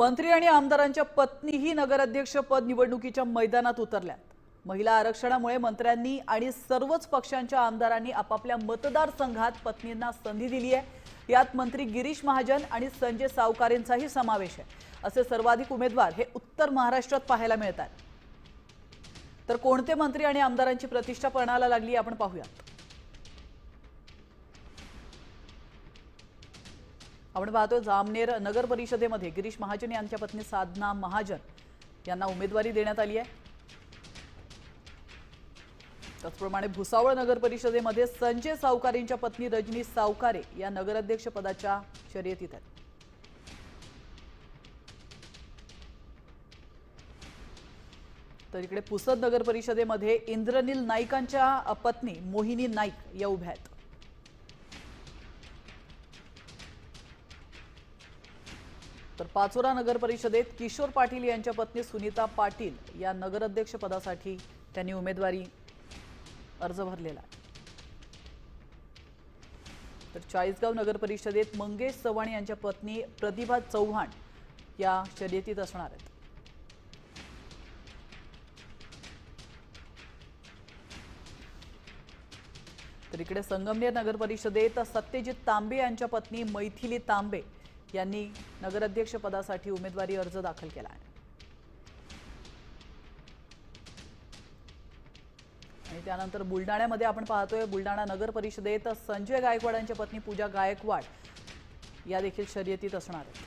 मंत्री आणि आमदारांच्या पत्नीही नगराध्यक्ष पद निवडणुकीच्या मैदानात उतरल्यात. महिला आरक्षणामुळे मंत्र्यांनी आणि सर्वच पक्षांच्या आमदारांनी आपापल्या मतदारसंघात पत्नींना संधी दिली आहे यात मंत्री गिरीश महाजन आणि संजय सावकारेंचाही समावेश आहे. असे सर्वाधिक उमेदवार हे उत्तर महाराष्ट्रात पाहायला मिळतात. तर कोणते मंत्री आणि आमदारांची प्रतिष्ठा पणाला लागली आपण पाहूयात. आपण पाहतोय जामनेर नगर परिषदेमध्ये गिरीश महाजन यांच्या पत्नी साधना महाजन यांना उमेदवारी देण्यात आली आहे. त्याचप्रमाणे भुसावळ नगर परिषदेमध्ये संजय सावकारेंच्या पत्नी रजनी सावकारे या नगराध्यक्ष पदाच्या शर्यतीत आहेत. तर इकडे पुसद नगर परिषदेमध्ये इंद्रनील नाईकांच्या पत्नी मोहिनी नाईक या उभ्या आहेत. तर पाचोरा नगर परिषदेत किशोर पाटील यांच्या पत्नी सुनीता पाटील या नगराध्यक्ष पदासाठी त्यांनी उमेदवारी अर्ज भरलेला आहे. तर चाळीसगाव नगर परिषदेत मंगेश चव्हाण यांच्या पत्नी प्रतिभा चव्हाण या शर्यतीत असणार आहेत. तर इकडे संगमनेर नगर परिषदेत सत्यजित तांबे यांच्या पत्नी मैथिली तांबे यांनी नगराध्यक्षपदासाठी उमेदवारी अर्ज दाखल केला आहे. आणि त्यानंतर बुलढाण्यामध्ये आपण पाहतोय बुलढाणा नगर परिषदेत संजय गायकवाड यांच्या पत्नी पूजा गायकवाड या देखील शर्यतीत असणार आहेत.